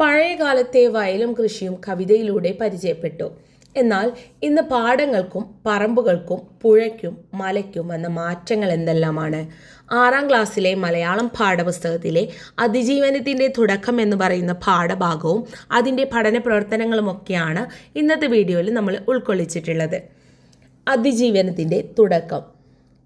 പഴയകാലത്തെ വയലും കൃഷിയും കവിതയിലൂടെ പരിചയപ്പെട്ടു. എന്നാൽ ഇന്ന് പാടങ്ങൾക്കും പറമ്പുകൾക്കും പുഴയ്ക്കും മലയ്ക്കും വന്ന മാറ്റങ്ങൾ എന്തെല്ലാമാണ്? ആറാം ക്ലാസ്സിലെ മലയാളം പാഠപുസ്തകത്തിലെ അതിജീവനത്തിന്റെ തുടക്കം എന്ന് പറയുന്ന പാഠഭാഗവും അതിന്റെ പഠന പ്രവർത്തനങ്ങളുമൊക്കെയാണ് ഇന്നത്തെ വീഡിയോയിൽ നമ്മൾ ഉൾക്കൊള്ളിച്ചിട്ടുള്ളത്. അതിജീവനത്തിന്റെ തുടക്കം.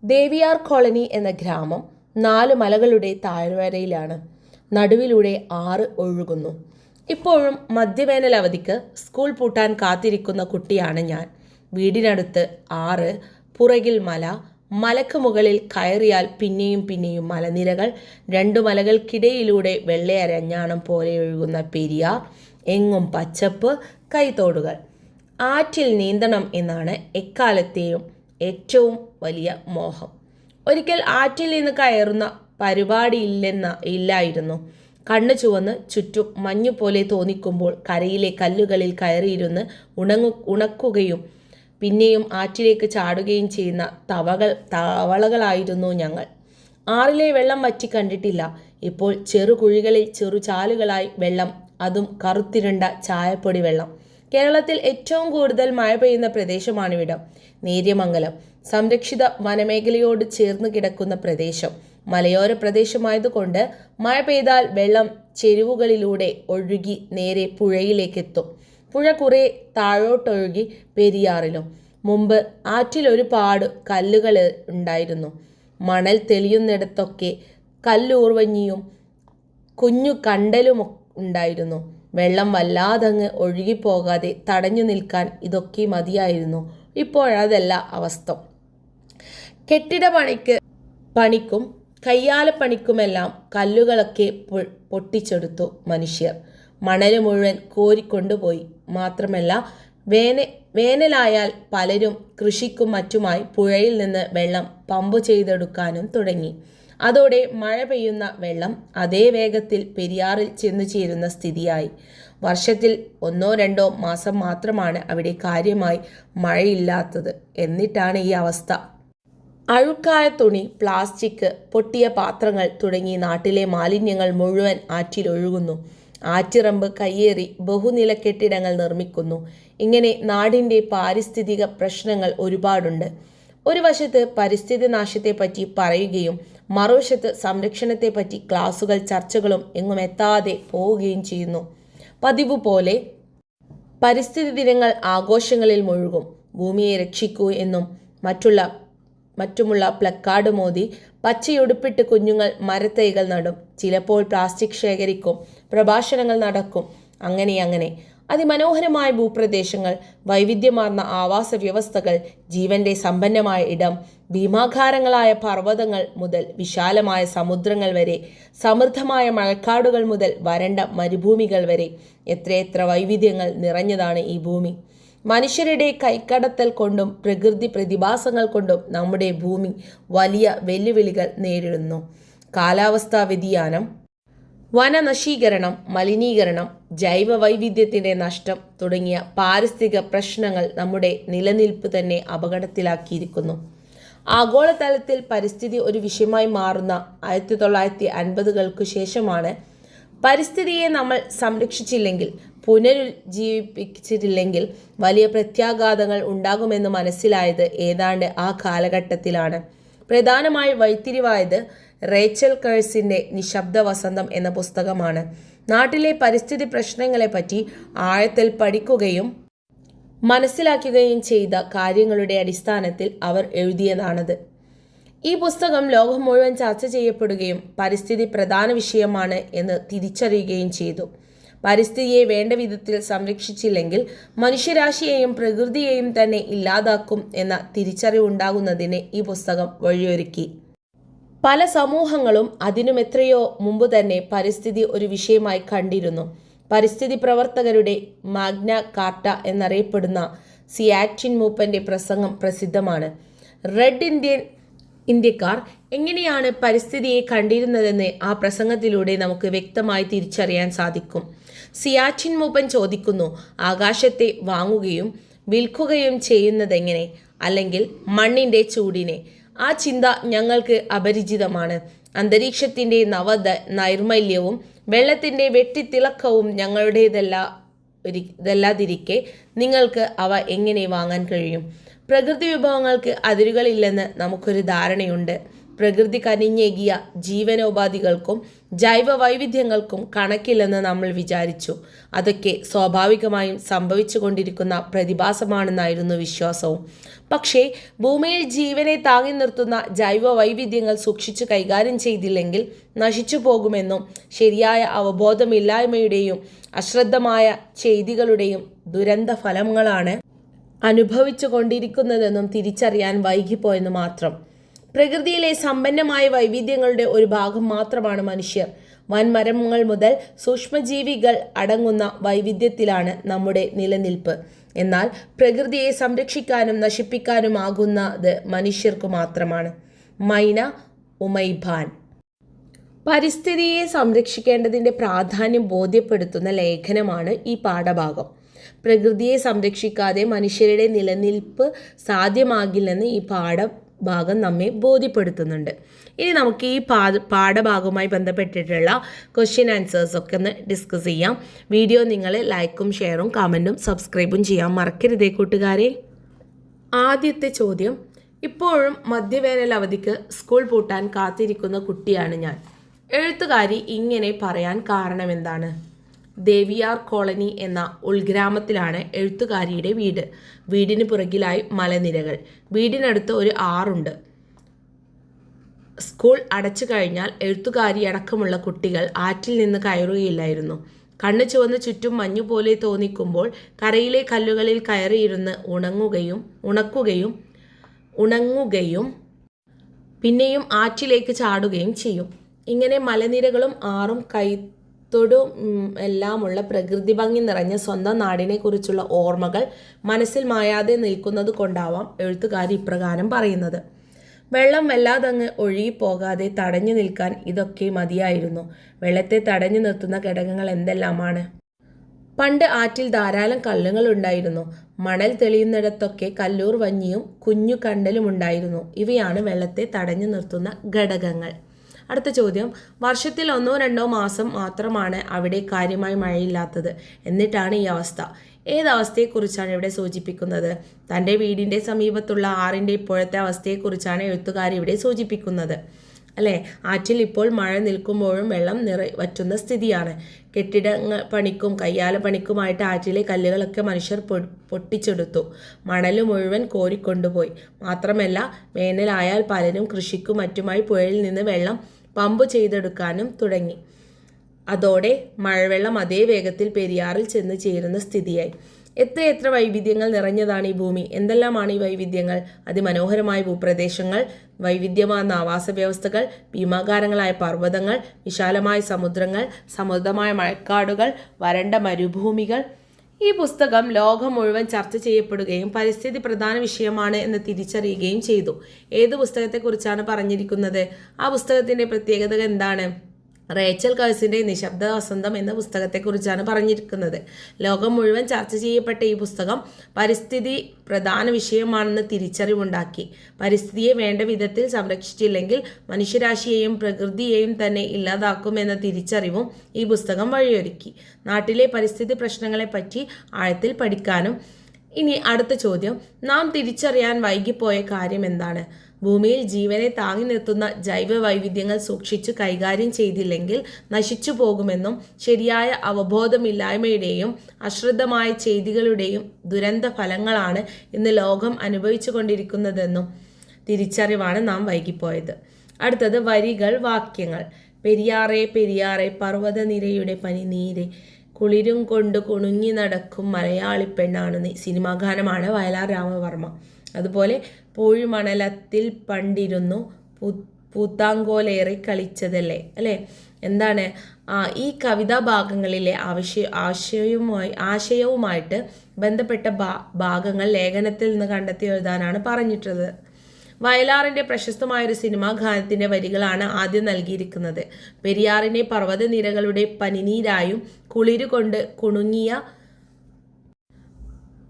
ദേവിയാർ കോളനി എന്ന ഗ്രാമം നാല് മലകളുടെ താഴ്വരയിലാണ്. നടുവിലൂടെ ആറ് ഒഴുകുന്നു. ഇപ്പോഴും മധ്യവേനൽ അവധിക്ക് സ്കൂൾ പൂട്ടാൻ കാത്തിരിക്കുന്ന കുട്ടിയാണ് ഞാൻ. വീടിനടുത്ത് ആറ് പുറകിൽ മല മലക്ക് മുകളിൽ കയറിയാൽ പിന്നെയും പിന്നെയും മലനിരകൾ രണ്ടു മലകൾക്കിടയിലൂടെ വെള്ളയരഞ്ഞാണം പോലെ ഒഴുകുന്ന പെരിയാർ എങ്ങും പച്ചപ്പ് കൈത്തോടുകൾ ആറ്റിൽ നീന്തണം എന്നാണ് എക്കാലത്തെയും ഏറ്റവും വലിയ മോഹം. ഒരിക്കൽ ആറ്റിൽ നിന്ന് കയറുന്ന പരിപാടിയില്ലെന്ന ഇല്ലായിരുന്നു. കണ്ണു ചുവന്ന് ചുറ്റും മഞ്ഞു പോലെ തോന്നിക്കുമ്പോൾ കരയിലെ കല്ലുകളിൽ കയറിയിരുന്ന് ഉണങ്ങു ഉണക്കുകയും പിന്നെയും ആറ്റിലേക്ക് ചാടുകയും ചെയ്യുന്ന തവകൾ തവളകളായിരുന്നു ഞങ്ങൾ. ആറിലെ വെള്ളം വറ്റി കണ്ടിട്ടില്ല. ഇപ്പോൾ ചെറുകുഴികളിൽ ചെറുചാലുകളായി വെള്ളം അതും കറുത്തിരണ്ട ചായപ്പൊടി വെള്ളം. കേരളത്തിൽ ഏറ്റവും കൂടുതൽ മഴ പെയ്യുന്ന പ്രദേശമാണിവിടം നേര്യമംഗലം സംരക്ഷിത വനമേഖലയോട് ചേർന്ന് കിടക്കുന്ന പ്രദേശം. മലയോര പ്രദേശമായതുകൊണ്ട് മഴ പെയ്താൽ വെള്ളം ചെരുവുകളിലൂടെ ഒഴുകി നേരെ പുഴയിലേക്കെത്തും. പുഴ കുറെ താഴോട്ടൊഴുകി പെരിയാറിലും. മുമ്പ് ആറ്റിൽ ഒരുപാട് കല്ലുകൾ ഉണ്ടായിരുന്നു. മണൽ തെളിയുന്നിടത്തൊക്കെ കല്ലൂർവഞ്ഞിയും കുഞ്ഞു കണ്ടലും ഉണ്ടായിരുന്നു. വെള്ളം വല്ലാതങ്ങ് ഒഴുകിപ്പോകാതെ തടഞ്ഞു നിൽക്കാൻ ഇതൊക്കെ മതിയായിരുന്നു. ഇപ്പോഴതല്ല അവസ്ഥ. കെട്ടിട പണിക്ക് പണിക്കും കയ്യാലപ്പണിക്കുമെല്ലാം കല്ലുകളൊക്കെ പൊട്ടിച്ചെടുത്തു മനുഷ്യർ. മണൽ മുഴുവൻ കോരിക്കൊണ്ടുപോയി. മാത്രമല്ല വേന വേനലായാൽ പലരും കൃഷിക്കും മറ്റുമായി പുഴയിൽ നിന്ന് വെള്ളം പമ്പ് ചെയ്തെടുക്കാനും തുടങ്ങി. അതോടെ മഴ പെയ്യുന്ന വെള്ളം അതേ വേഗത്തിൽ പെരിയാറിൽ ചെന്നു ചേരുന്ന സ്ഥിതിയായി. വർഷത്തിൽ ഒന്നോ രണ്ടോ മാസം മാത്രമാണ് അവിടെ കാര്യമായി മഴയില്ലാത്തത്. എന്നിട്ടാണ് ഈ അവസ്ഥ. അഴുക്കായ തുണി പ്ലാസ്റ്റിക് പൊട്ടിയ പാത്രങ്ങൾ തുടങ്ങി നാട്ടിലെ മാലിന്യങ്ങൾ മുഴുവൻ ആറ്റിലൊഴുകുന്നു ആറ്റിറമ്പ് കയ്യേറി ബഹുനില കെട്ടിടങ്ങൾ നിർമ്മിക്കുന്നു. ഇങ്ങനെ നാടിന്റെ പാരിസ്ഥിതിക പ്രശ്നങ്ങൾ ഒരുപാടുണ്ട്. ഒരു വശത്ത് പരിസ്ഥിതി നാശത്തെപ്പറ്റി പറയുകയും മറുവശത്ത് സംരക്ഷണത്തെപ്പറ്റി ക്ലാസുകൾ ചർച്ചകളും എങ്ങും എത്താതെ പോവുകയും ചെയ്യുന്നു. പതിവ് പോലെ പരിസ്ഥിതി ദിനങ്ങൾ ആഘോഷങ്ങളിൽ മുഴുകും. ഭൂമിയെ രക്ഷിക്കൂ എന്നും മറ്റുള്ള മറ്റുമുള്ള പ്ലക്കാർഡ് മോദി പച്ചയുടുപ്പിട്ട് കുഞ്ഞുങ്ങൾ മരത്തൈകൾ നടും. ചിലപ്പോൾ പ്ലാസ്റ്റിക് ശേഖരിക്കും പ്രഭാഷണങ്ങൾ നടക്കും. അങ്ങനെ അങ്ങനെ. അതിമനോഹരമായ ഭൂപ്രദേശങ്ങൾ വൈവിധ്യമാർന്ന ആവാസ വ്യവസ്ഥകൾ ജീവന്റെ സമ്പന്നമായ ഇടം ഭീമാകാരങ്ങളായ പർവതങ്ങൾ മുതൽ വിശാലമായ സമുദ്രങ്ങൾ വരെ സമൃദ്ധമായ മഴക്കാടുകൾ മുതൽ വരണ്ട മരുഭൂമികൾ വരെ. എത്രയെത്ര വൈവിധ്യങ്ങൾ നിറഞ്ഞതാണ് ഈ ഭൂമി. മനുഷ്യരുടെ കൈക്കടത്തൽ കൊണ്ടും പ്രകൃതി പ്രതിഭാസങ്ങൾ കൊണ്ടും നമ്മുടെ ഭൂമി വലിയ വെല്ലുവിളികൾ നേരിടുന്നു. കാലാവസ്ഥാ വ്യതിയാനം വനനശീകരണം മലിനീകരണം ജൈവ വൈവിധ്യത്തിന്റെ നഷ്ടം തുടങ്ങിയ പാരിസ്ഥിതിക പ്രശ്നങ്ങൾ നമ്മുടെ നിലനിൽപ്പ് തന്നെ അപകടത്തിലാക്കിയിരിക്കുന്നു. ആഗോളതലത്തിൽ പരിസ്ഥിതി ഒരു വിഷയമായി മാറുന്ന ആയിരത്തി തൊള്ളായിരത്തി അൻപതുകൾക്ക് ശേഷമാണ് പരിസ്ഥിതിയെ നമ്മൾ സംരക്ഷിച്ചില്ലെങ്കിൽ പുനരുജ്ജീവിപ്പിച്ചിട്ടില്ലെങ്കിൽ വലിയ പ്രത്യാഘാതങ്ങൾ ഉണ്ടാകുമെന്ന് മനസ്സിലായത് ഏതാണ്ട് ആ കാലഘട്ടത്തിലാണ്. പ്രധാനമായി വൈത്തിരിവായത് റേച്ചൽ കേഴ്സിന്റെ നിശബ്ദ വസന്തം എന്ന പുസ്തകമാണ്. നാട്ടിലെ പരിസ്ഥിതി പ്രശ്നങ്ങളെപ്പറ്റി ആഴത്തിൽ പഠിക്കുകയും മനസ്സിലാക്കുകയും ചെയ്ത കാര്യങ്ങളുടെ അടിസ്ഥാനത്തിൽ അവർ എഴുതിയതാണത്. ഈ പുസ്തകം ലോകം മുഴുവൻ ചർച്ച ചെയ്യപ്പെടുകയും പരിസ്ഥിതി പ്രധാന വിഷയമാണ് എന്ന് തിരിച്ചറിയുകയും ചെയ്തു. പരിസ്ഥിതിയെ വേണ്ട വിധത്തിൽ സംരക്ഷിച്ചില്ലെങ്കിൽ മനുഷ്യരാശിയെയും പ്രകൃതിയെയും തന്നെ ഇല്ലാതാക്കും എന്ന തിരിച്ചറിവുണ്ടാകുന്നതിന് ഈ പുസ്തകം വഴിയൊരുക്കി. പല സമൂഹങ്ങളും അതിനും എത്രയോ മുമ്പ് തന്നെ പരിസ്ഥിതി ഒരു വിഷയമായി കണ്ടിരുന്നു. പരിസ്ഥിതി പ്രവർത്തകരുടെ മാഗ്ന കാർട്ട എന്നറിയപ്പെടുന്ന സിയാറ്റിൻ മൂപ്പന്റെ പ്രസംഗം പ്രസിദ്ധമാണ്. റെഡ് ഇന്ത്യൻ ഇന്ത്യക്കാർ എങ്ങനെയാണ് പരിസ്ഥിതിയെ കണ്ടിരുന്നതെന്ന് ആ പ്രസംഗത്തിലൂടെ നമുക്ക് വ്യക്തമായി തിരിച്ചറിയാൻ സാധിക്കും. സിയാച്ചിൻ മൂപ്പൻ ചോദിക്കുന്നു ആകാശത്തെ വാങ്ങുകയും വിൽക്കുകയും ചെയ്യുന്നതെങ്ങനെ? അല്ലെങ്കിൽ മണ്ണിന്റെ ചൂടിനെ? ആ ചിന്ത ഞങ്ങൾക്ക് അപരിചിതമാണ്. അന്തരീക്ഷത്തിന്റെ നവ നൈർമല്യവും വെള്ളത്തിന്റെ വെട്ടിത്തിളക്കവും ഞങ്ങളുടേതല്ല ഇതല്ലാതിരിക്കെ നിങ്ങൾക്ക് അവ എങ്ങനെ വാങ്ങാൻ കഴിയും? പ്രകൃതി വിഭവങ്ങൾക്ക് അതിരുകളില്ലെന്ന് നമുക്കൊരു ധാരണയുണ്ട്. പ്രകൃതി കനിഞ്ഞേകിയ ജീവനോപാധികൾക്കും ജൈവ വൈവിധ്യങ്ങൾക്കും കണക്കില്ലെന്ന് നമ്മൾ വിചാരിച്ചു. അതൊക്കെ സ്വാഭാവികമായും സംഭവിച്ചു കൊണ്ടിരിക്കുന്ന പ്രതിഭാസമാണെന്നായിരുന്നു വിശ്വാസവും. പക്ഷേ ഭൂമിയിൽ ജീവനെ താങ്ങി നിർത്തുന്ന ജൈവ വൈവിധ്യങ്ങൾ സൂക്ഷിച്ചു കൈകാര്യം ചെയ്തില്ലെങ്കിൽ നശിച്ചു പോകുമെന്നും ശരിയായ അവബോധമില്ലായ്മയുടെയും അശ്രദ്ധമായ ചെയ്തികളുടെയും ദുരന്ത ഫലങ്ങളാണ് അനുഭവിച്ചു കൊണ്ടിരിക്കുന്നതെന്നും തിരിച്ചറിയാൻ വൈകിപ്പോയെന്ന് മാത്രം. പ്രകൃതിയിലെ സമ്പന്നമായ വൈവിധ്യങ്ങളുടെ ഒരു ഭാഗം മാത്രമാണ് മനുഷ്യർ. വൻമരങ്ങൾ മുതൽ സൂക്ഷ്മജീവികൾ അടങ്ങുന്ന വൈവിധ്യത്തിലാണ് നമ്മുടെ നിലനിൽപ്പ്. എന്നാൽ പ്രകൃതിയെ സംരക്ഷിക്കാനും നശിപ്പിക്കാനും നശിപ്പിക്കാനുമാകുന്നത് മനുഷ്യർക്ക് മാത്രമാണ്. മൈന ഉമൈഭാൻ പരിസ്ഥിതിയെ സംരക്ഷിക്കേണ്ടതിന്റെ പ്രാധാന്യം ബോധ്യപ്പെടുത്തുന്ന ലേഖനമാണ് ഈ പാഠഭാഗം. പ്രകൃതിയെ സംരക്ഷിക്കാതെ മനുഷ്യരുടെ നിലനിൽപ്പ് സാധ്യമാകില്ലെന്ന് ഈ പാഠഭാഗം നമ്മെ ബോധ്യപ്പെടുത്തുന്നുണ്ട്. ഇനി നമുക്ക് ഈ പാ പാഠഭാഗവുമായി ബന്ധപ്പെട്ടിട്ടുള്ള ക്വസ്റ്റ്യൻ ആൻസേഴ്സ് ഒക്കെ ഒന്ന് ഡിസ്കസ് ചെയ്യാം. വീഡിയോ നിങ്ങൾ ലൈക്കും ഷെയറും കമന്റും സബ്സ്ക്രൈബും ചെയ്യാം മറക്കരുതേ കൂട്ടുകാരെ. ആദ്യത്തെ ചോദ്യം ഇപ്പോഴും മധ്യവേനൽ അവധിക്ക് സ്കൂൾ പൂട്ടാൻ കാത്തിരിക്കുന്ന കുട്ടിയാണ് ഞാൻ. എഴുത്തുകാരി ഇങ്ങനെ പറയാൻ കാരണമെന്താണ്? ദേവിയാർ കോളനി എന്ന ഉൾഗ്രാമത്തിലാണ് എഴുത്തുകാരിയുടെ വീട്. വീടിന് പുറകിലായി മലനിരകൾ. വീടിനടുത്ത് ഒരു ആറുണ്ട്. സ്കൂൾ അടച്ചു കഴിഞ്ഞാൽ എഴുത്തുകാരി അടക്കമുള്ള കുട്ടികൾ ആറ്റിൽ നിന്ന് കയറുകയില്ലായിരുന്നു. കണ്ണു ചുവന്ന് ചുറ്റും മഞ്ഞു പോലെ തോന്നിക്കുമ്പോൾ കരയിലെ കല്ലുകളിൽ കയറിയിരുന്ന് ഉണങ്ങുകയും ഉണക്കുകയും ഉണങ്ങുകയും പിന്നെയും ആറ്റിലേക്ക് ചാടുകയും ചെയ്യും. ഇങ്ങനെ മലനിരകളും ആറും കൈത്തൊടും ഉം, എല്ലാമുള്ള പ്രകൃതി ഭംഗി നിറഞ്ഞ സ്വന്തം നാടിനെക്കുറിച്ചുള്ള ഓർമ്മകൾ മനസ്സിൽ മായാതെ നിൽക്കുന്നത് കൊണ്ടാവാം എഴുത്തുകാരി ഇപ്രകാരം പറയുന്നത്. വെള്ളം വല്ലാതങ്ങ് ഒഴുകിപ്പോകാതെ തടഞ്ഞു നിൽക്കാൻ ഇതൊക്കെ മതിയായിരുന്നു. വെള്ളത്തെ തടഞ്ഞു നിർത്തുന്ന ഘടകങ്ങൾ എന്തെല്ലാമാണ്? പണ്ട് ആറ്റിൽ ധാരാളം കല്ലുകൾ ഉണ്ടായിരുന്നു. മണൽ തെളിയുന്നിടത്തൊക്കെ കല്ലൂർ വഞ്ഞിയും കുഞ്ഞു കണ്ടലും ഉണ്ടായിരുന്നു. ഇവയാണ് വെള്ളത്തെ തടഞ്ഞു നിർത്തുന്ന ഘടകങ്ങൾ. അടുത്ത ചോദ്യം വർഷത്തിൽ ഒന്നോ രണ്ടോ മാസം മാത്രമാണ് അവിടെ കാര്യമായി മഴയില്ലാത്തത്. എന്നിട്ടാണ് ഈ അവസ്ഥ. ഏതവസ്ഥയെക്കുറിച്ചാണ് ഇവിടെ സൂചിപ്പിക്കുന്നത്? തന്റെ വീടിന്റെ സമീപത്തുള്ള ആറിന്റെ ഇപ്പോഴത്തെ അവസ്ഥയെക്കുറിച്ചാണ് എഴുത്തുകാരി ഇവിടെ സൂചിപ്പിക്കുന്നത്. അല്ലേ? ആറ്റിൽ ഇപ്പോൾ മഴ നിൽക്കുമ്പോഴും വെള്ളം നിറ വറ്റുന്ന സ്ഥിതിയാണ്. കെട്ടിടങ്ങൾ പണിക്കും കയ്യാല പണിക്കുമായിട്ട് ആറ്റിലെ കല്ലുകളൊക്കെ മനുഷ്യർ പൊട്ടിച്ചെടുത്തു. മണൽ മുഴുവൻ കോരിക്കൊണ്ടുപോയി. മാത്രമല്ല വേനലായാൽ പലരും കൃഷിക്കും മറ്റുമായി പുഴയിൽ നിന്ന് വെള്ളം പമ്പ് ചെയ്തെടുക്കാനും തുടങ്ങി. അതോടെ മഴവെള്ളം അതേ വേഗത്തിൽ പെരിയാറിൽ ചെന്ന് ചേരുന്ന സ്ഥിതിയായി. എത്ര എത്ര വൈവിധ്യങ്ങൾ നിറഞ്ഞതാണ് ഈ ഭൂമി. എന്തെല്ലാമാണ് ഈ വൈവിധ്യങ്ങൾ? അതിമനോഹരമായ ഭൂപ്രദേശങ്ങൾ വൈവിധ്യമാർന്ന ആവാസ വ്യവസ്ഥകൾ ഭീമാകാരങ്ങളായ പർവതങ്ങൾ വിശാലമായ സമുദ്രങ്ങൾ സമൃദ്ധമായ മഴക്കാടുകൾ വരണ്ട മരുഭൂമികൾ ഈ പുസ്തകം ലോകം മുഴുവൻ ചർച്ച ചെയ്യപ്പെടുകയും പരിസ്ഥിതി പ്രധാന വിഷയമാണ് എന്ന് തിരിച്ചറിയുകയും ചെയ്തു. ഏത് പുസ്തകത്തെക്കുറിച്ചാണ് പറഞ്ഞിരിക്കുന്നത്? ആ പുസ്തകത്തിന്റെ പ്രത്യേകത എന്താണ്? റേച്ചൽ കേഴ്സിന്റെ നിശബ്ദ വസന്തം എന്ന പുസ്തകത്തെക്കുറിച്ചാണ് പറഞ്ഞിരിക്കുന്നത്. ലോകം മുഴുവൻ ചർച്ച ചെയ്യപ്പെട്ട ഈ പുസ്തകം പരിസ്ഥിതി പ്രധാന വിഷയമാണെന്ന് തിരിച്ചറിവുണ്ടാക്കി. പരിസ്ഥിതിയെ വേണ്ട വിധത്തിൽ സംരക്ഷിച്ചില്ലെങ്കിൽ മനുഷ്യരാശിയെയും പ്രകൃതിയെയും തന്നെ ഇല്ലാതാക്കുമെന്ന തിരിച്ചറിവും ഈ പുസ്തകം വഴിയൊരുക്കി. നാട്ടിലെ പരിസ്ഥിതി പ്രശ്നങ്ങളെപ്പറ്റി ആഴത്തിൽ പഠിക്കാനും ഇനി അടുത്ത ചോദ്യം നാം തിരിച്ചറിയാൻ വൈകിപ്പോയ കാര്യം എന്താണ്? ഭൂമിയിൽ ജീവനെ താങ്ങി നിർത്തുന്ന ജൈവ വൈവിധ്യങ്ങൾ സൂക്ഷിച്ചു കൈകാര്യം ചെയ്തില്ലെങ്കിൽ നശിച്ചു പോകുമെന്നും ശരിയായ അവബോധമില്ലായ്മയുടെയും അശ്രദ്ധമായ ചെയ്തികളുടെയും ദുരന്ത ഫലങ്ങളാണ് ഇന്ന് ലോകം അനുഭവിച്ചു കൊണ്ടിരിക്കുന്നതെന്നും തിരിച്ചറിവാണ് നാം വൈകിപ്പോയത്. അടുത്തത് വരികൾ വാക്യങ്ങൾ. പെരിയാറെ പെരിയാറെ പർവതനിരയുടെ പനിനീരെ കുളിരും കൊണ്ട് കുണുങ്ങി നടക്കും മലയാളി പെണ്ണാണ് സിനിമാ ഗാനമാണ് വയലാർ രാമവർമ്മ. അതുപോലെ പൂഴിമണലത്തിൽ പണ്ടിരുന്നു പൂ പൂത്താങ്കോലേറി കളിച്ചതല്ലേ അല്ലേ? എന്താണ്? ഈ കവിതാ ഭാഗങ്ങളിലെ ആവശ്യ ആശയവുമായി ആശയവുമായിട്ട് ബന്ധപ്പെട്ട ഭാഗങ്ങൾ ലേഖനത്തിൽ നിന്ന് കണ്ടെത്തി എഴുതാനാണ് പറഞ്ഞിട്ടുള്ളത് വയലാറിന്റെ പ്രശസ്തമായൊരു സിനിമാ ഗാനത്തിന്റെ വരികളാണ് ആദ്യം നൽകിയിരിക്കുന്നത്. പെരിയാറിനെ പർവതനിരകളുടെ പനിനീരായും കുളിരുകൊണ്ട് കുണുങ്ങിയ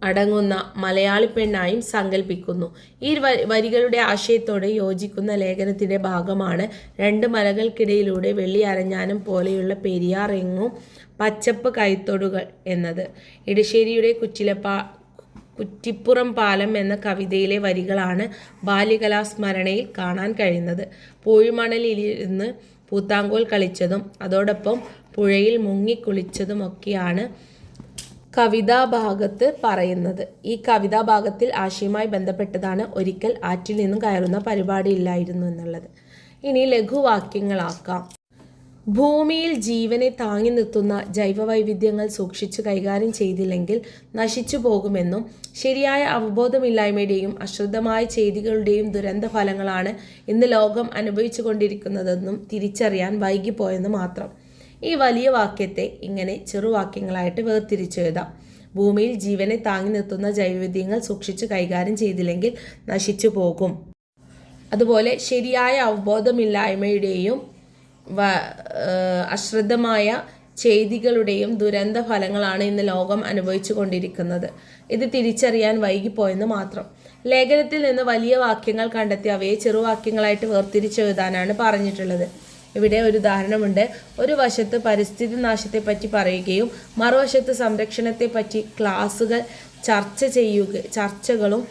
അടങ്ങുന്ന മലയാളി പെണ്ണായും സങ്കല്പിക്കുന്നു ഈ വരികളുടെ ആശയത്തോട് യോജിക്കുന്ന ലേഖനത്തിന്റെ ഭാഗമാണ് രണ്ട് മലകൾക്കിടയിലൂടെ വെള്ളി അരഞ്ഞാനം പോലെയുള്ള പെരിയാർ എങ്ങും പച്ചപ്പ് കൈത്തൊടുകൾ എന്നത്. ഇടശ്ശേരിയുടെ കുച്ചിലപ്പാ കുറ്റിപ്പുറം പാലം എന്ന കവിതയിലെ വരികളാണ് ബാല്യകലാസ്മരണയിൽ കാണാൻ കഴിയുന്നത്. പൂഴിമണലിരുന്ന് പൂത്താങ്കോൽ കളിച്ചതും അതോടൊപ്പം പുഴയിൽ മുങ്ങിക്കുളിച്ചതുമൊക്കെയാണ് കവിതാഭാഗത്ത് പറയുന്നത്. ഈ കവിതാഭാഗത്തിൽ ആശയമായി ബന്ധപ്പെട്ടതാണ് ഒരിക്കൽ ആറ്റിൽ നിന്നും കയറുന്ന പരിപാടി ഇല്ലായിരുന്നു എന്നുള്ളത്. ഇനി ലഘുവാക്യങ്ങളാക്കാം. ഭൂമിയിൽ ജീവനെ താങ്ങി നിർത്തുന്ന ജൈവവൈവിധ്യങ്ങൾ സൂക്ഷിച്ചു കൈകാര്യം ചെയ്തില്ലെങ്കിൽ നശിച്ചു പോകുമെന്നും ശരിയായ അവബോധമില്ലായ്മയുടെയും അശ്രദ്ധമായ ചെയ്തികളുടെയും ദുരന്ത ഫലങ്ങളാണ് ഇന്ന് ലോകം അനുഭവിച്ചു കൊണ്ടിരിക്കുന്നതെന്നും തിരിച്ചറിയാൻ വൈകിപ്പോയെന്ന് മാത്രം. ഈ വലിയ വാക്യത്തെ ഇങ്ങനെ ചെറുവാക്യങ്ങളായിട്ട് വേർതിരിച്ചു വേർതിരിച്ചെഴുതാം ഭൂമിയിൽ ജീവനെ താങ്ങി നിർത്തുന്ന ജൈവവിധ്യങ്ങൾ സൂക്ഷിച്ച് കൈകാര്യം ചെയ്തില്ലെങ്കിൽ നശിച്ചു പോകും. അതുപോലെ ശരിയായ അവബോധമില്ലായ്മയുടെയും അശ്രദ്ധമായ ചെയ്തികളുടെയും ദുരന്ത ഫലങ്ങളാണ് ഇന്ന് ലോകം അനുഭവിച്ചു കൊണ്ടിരിക്കുന്നത്. ഇത് തിരിച്ചറിയാൻ വൈകിപ്പോയെന്ന് മാത്രം. ലേഖനത്തിൽ നിന്ന് വലിയ വാക്യങ്ങൾ കണ്ടെത്തി അവയെ ചെറുവാക്യങ്ങളായിട്ട് വേർതിരിച്ചെഴുതാനാണ് പറഞ്ഞിട്ടുള്ളത്. ഇവിടെ ഒരു ഉദാഹരണമുണ്ട്. ഒരു വശത്ത് പരിസ്ഥിതി നാശത്തെപ്പറ്റി പറയുകയും മറുവശത്ത് സംരക്ഷണത്തെപ്പറ്റി ക്ലാസുകൾ ചർച്ച ചെയ്യുക ചർച്ചകളും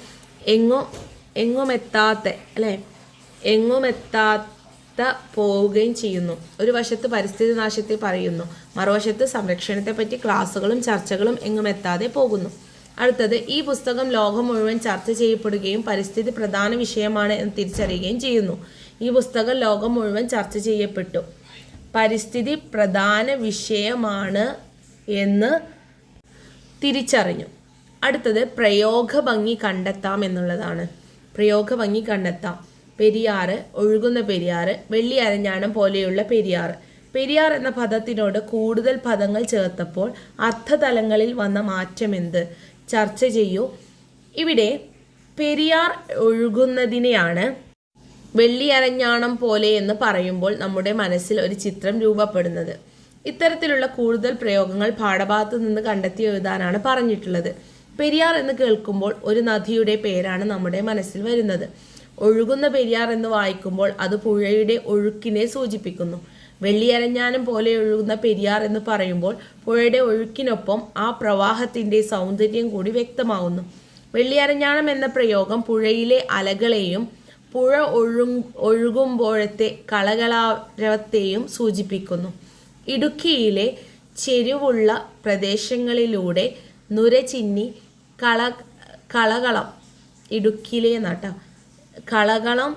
എങ്ങോ എങ്ങുമെത്താത്ത അല്ലേ? എങ്ങുമെത്താത്ത പോവുകയും ചെയ്യുന്നു. ഒരു വശത്ത് പരിസ്ഥിതി നാശത്തെ പറയുന്നു. മറുവശത്ത് സംരക്ഷണത്തെപ്പറ്റി ക്ലാസുകളും ചർച്ചകളും എങ്ങുമെത്താതെ പോകുന്നു. അടുത്തത് ഈ പുസ്തകം ലോകം മുഴുവൻ ചർച്ച ചെയ്യപ്പെടുകയും പരിസ്ഥിതി പ്രധാന വിഷയമാണ് എന്ന് തിരിച്ചറിയുകയും ചെയ്യുന്നു. ഈ പുസ്തകം ലോകം മുഴുവൻ ചർച്ച ചെയ്യപ്പെട്ടു. പരിസ്ഥിതി പ്രധാന വിഷയമാണ് എന്ന് തിരിച്ചറിഞ്ഞു. അടുത്തത് പ്രയോഗ ഭംഗി കണ്ടെത്താം എന്നുള്ളതാണ്. പ്രയോഗ ഭംഗി കണ്ടെത്താം. പെരിയാറ് ഒഴുകുന്ന പെരിയാറ് വെള്ളി അരഞ്ഞാണം പോലെയുള്ള പെരിയാറ് പെരിയാർ എന്ന പദത്തിനോട് കൂടുതൽ പദങ്ങൾ ചേർത്തപ്പോൾ അർത്ഥതലങ്ങളിൽ വന്ന മാറ്റം എന്ത്? ചർച്ച ചെയ്യൂ. ഇവിടെ പെരിയാർ ഒഴുകുന്നതിനെയാണ് വെള്ളി അരഞ്ഞാണം പോലെ എന്ന് പറയുമ്പോൾ നമ്മുടെ മനസ്സിൽ ഒരു ചിത്രം രൂപപ്പെടുന്നത്. ഇത്തരത്തിലുള്ള കൂടുതൽ പ്രയോഗങ്ങൾ പാഠഭാഗത്ത് നിന്ന് കണ്ടെത്തി എഴുതാനാണ് പറഞ്ഞിട്ടുള്ളത്. പെരിയാർ എന്ന് കേൾക്കുമ്പോൾ ഒരു നദിയുടെ പേരാണ് നമ്മുടെ മനസ്സിൽ വരുന്നത്. ഒഴുകുന്ന പെരിയാർ എന്ന് വായിക്കുമ്പോൾ അത് പുഴയുടെ ഒഴുക്കിനെ സൂചിപ്പിക്കുന്നു. വെള്ളിയരഞ്ഞാനം പോലെ ഒഴുകുന്ന പെരിയാർ എന്ന് പറയുമ്പോൾ പുഴയുടെ ഒഴുക്കിനൊപ്പം ആ പ്രവാഹത്തിന്റെ സൗന്ദര്യം കൂടി വ്യക്തമാവുന്നു. വെള്ളിയരഞ്ഞാണം എന്ന പ്രയോഗം പുഴയിലെ അലകളെയും പുഴ ഒഴു ഒഴുകുമ്പോഴത്തെ കളകളാരവത്തെയും സൂചിപ്പിക്കുന്നു. ഇടുക്കിയിലെ ചെരുവുള്ള പ്രദേശങ്ങളിലൂടെ നുരചിന്നി കള കളകളം ഇടുക്കിയിലെ നട്ട കളകളം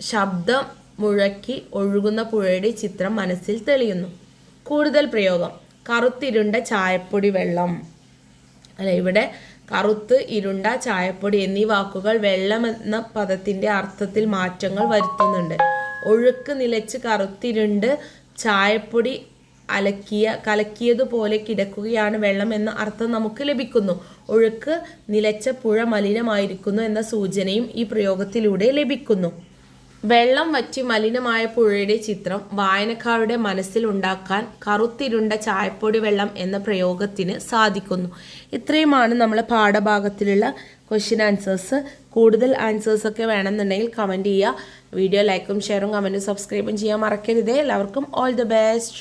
ശബ്ദം മുഴക്കി ഒഴുകുന്ന പുഴയുടെ ചിത്രം മനസ്സിൽ തെളിയുന്നു. കൂടുതൽ പ്രയോഗം. കറുത്തിരുണ്ട ചായപ്പൊടി വെള്ളം. അല്ല ഇവിടെ കറുത്ത് ഇരുണ്ട ചായപ്പൊടി എന്നീ വാക്കുകൾ വെള്ളം എന്ന പദത്തിന്റെ അർത്ഥത്തിൽ മാറ്റങ്ങൾ വരുത്തുന്നുണ്ട്. ഒഴുക്ക് നിലച്ച് കറുത്തിരുണ്ട് ചായപ്പൊടി അലക്കിയ കലക്കിയതുപോലെ കിടക്കുകയാണ് വെള്ളം എന്ന അർത്ഥം നമുക്ക് ലഭിക്കുന്നു. ഒഴുക്ക് നിലച്ച പുഴ മലിനമായിരിക്കുന്നു എന്ന സൂചനയും ഈ പ്രയോഗത്തിലൂടെ ലഭിക്കുന്നു. വെള്ളം വറ്റി മലിനമായ പുഴയുടെ ചിത്രം വായനക്കാരുടെ മനസ്സിൽ ഉണ്ടാക്കാൻ കറുത്തിരുണ്ട ചായപ്പൊടി വെള്ളം എന്ന പ്രയോഗത്തിന് സാധിക്കുന്നു. ഇത്രയുമാണ് നമ്മൾ പാഠഭാഗത്തിലുള്ള ക്വസ്റ്റ്യൻ ആൻസേഴ്സ് കൂടുതൽ ആൻസേഴ്സ് ഒക്കെ വേണമെന്നുണ്ടെങ്കിൽ കമന്റ് ചെയ്യുക. വീഡിയോ ലൈക്കും ഷെയറും കമന്റും സബ്സ്ക്രൈബും ചെയ്യാൻ മറക്കരുതേ. എല്ലാവർക്കും ഓൾ ദി ബെസ്റ്റ്